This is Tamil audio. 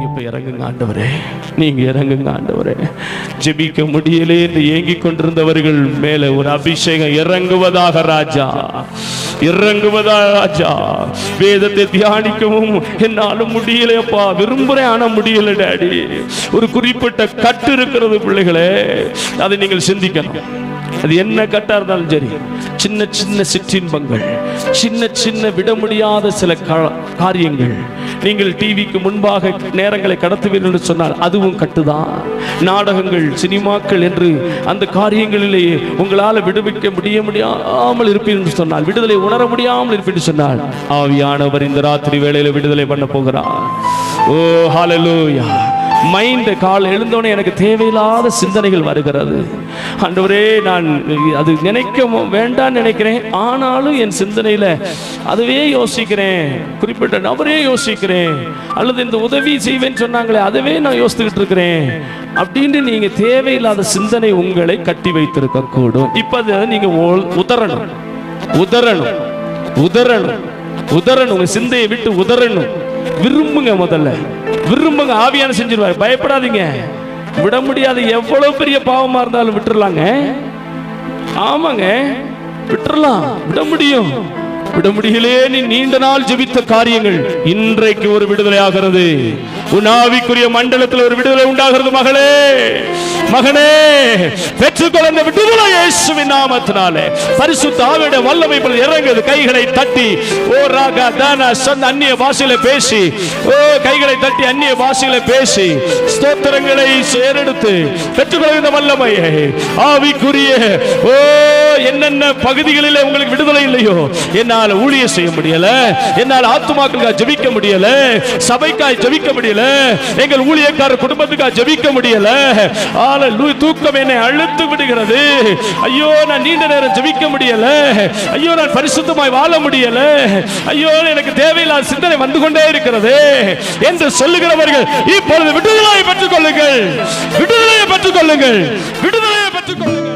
இப்ப இறங்குங்க ஆண்டவரே. நீங்க இறங்குங்க ஆண்டவரே. ஜெபிக்க முடியலே என்று ஏங்கிக் கொண்டிருந்தவர்கள் மேல ஒரு அபிஷேகம் இறங்குவதாக ராஜா. இறங்குவதா ராஜா. வேதத்தை தியானிக்கவும் என்னாலும் முடியலையப்பா விரும்புறேன் ஆனா முடியல டாடி. ஒரு குறிப்பிட்ட கட்டு இருக்கிறது பிள்ளைகளே. அதை நீங்கள் சிந்திக்கணும். அது என்ன கட்டா இருந்தாலும் சரி. சின்ன சின்ன சிற்றின்பங்கள் சின்ன சின்ன விட முடியாத சில காரியங்கள். நீங்கள் டிவிக்கு முன்பாக நேரங்களை கடத்துவீர்கள் என்று சொன்னால் அதுவும் கட்டுதான். நாடகங்கள் சினிமாக்கள் என்று அந்த காரியங்களிலேயே உங்களால் விடுவிக்க முடிய முடியாமல் இருப்பீர்கள் என்று சொன்னால் விடுதலை உணர முடியாமல் இருப்பீர்கள் என்று சொன்னால் ஆவியானவர் இந்த ராத்திரி வேளையில் விடுதலை பண்ண போகிறார். ஓ ஹalleluya மைண்ட் கால் எழுந்தோடனே எனக்கு தேவையில்லாத சிந்தனைகள் வருகிறது. அன்றுவரே நான் அது நினைக்க வேண்டாம் வேண்டாம்னு நினைக்கிறேன். ஆனாலும் என் சிந்தனையில அதுவே யோசிக்கிறேன். குறிப்பிட்ட நபரே யோசிக்கிறேன். அல்லது இந்த உதவி செய்வேன்னு சொன்னாங்களே அதுவே நான் யோசித்துக்கிட்டு இருக்கிறேன். அப்படின்னு நீங்க தேவையில்லாத சிந்தனை உங்களை கட்டி வைத்திருக்க கூடும் இப்ப அதை நீங்க உதறணும். உதறணும். உதறணும். உதறணும். உங்க சிந்தையை விட்டு உதறணும். விரும்புங்க முதல்ல. விரும்புங்க ஆவியான செஞ்சிருவாரு. பயப்படாதீங்க. விட முடியாது. எவ்வளவு பெரிய பாவமா இருந்தாலும் விட்டுறலாங்க. ஆமாங்க. விட்டுறலாம். விட முடியும். விட முடியலே நீ நீண்ட நாள் ஜெபித்த காரியங்கள். இன்றைக்கு ஒரு விடுதலை ஆகிறது. உன் ஆவிக்குரிய மண்டலத்தில் ஒரு விடுதலை உண்டாகிறது மகளே. மகனே பெற்றுக்கொள்ள இந்த விடுதலை இயேசுவின் நாமத்தினாலே. பரிசுத்த ஆவிட வல்லமை இப்பொழுது இறங்குது. கைகளை தட்டி ஓ ராகா தானா சொன்ன அந்நிய பாஷையில பேசி ஓ கைகளை தட்டி அந்நிய பாஷையில பேசி ஸ்தோத்திரங்களை ஏறெடுத்து பெற்றுக்கொள்ள இந்த வல்லமையை ஆவிக்குரிய ஓ என்னென்ன பகுதிகளில் உங்களுக்கு விடுதலை இல்லையோ என்னால் ஊழியம் செய்ய முடியல என்னால் ஆத்துமாக்களுக்காக ஜெபிக்க முடியல சபைக்காய் ஜெபிக்க முடியல எங்கள் ஊழியக்காரர் குடும்பத்துக்காக ஜெபிக்க முடியல. ஆள தூக்கம் என்னை அழுத்து விடுகிறது. ஐயோ நான் நீண்ட நேரம் ஜெபிக்க முடியல. ஐயோ நான் பரிசுத்தமாய் வாழ முடியல. ஐயோ எனக்கு தேவையில்லாத சிந்தனை வந்து கொண்டே இருக்கிறது. என்று சொல்லுகிறவர்கள் இப்பொழுது விடுதலை பெற்றுக் கொள்ளுங்கள் விடுதலையை பெற்றுக் கொள்ளுங்கள் விடுதலையை பெற்றுக் கொள்ளுங்கள்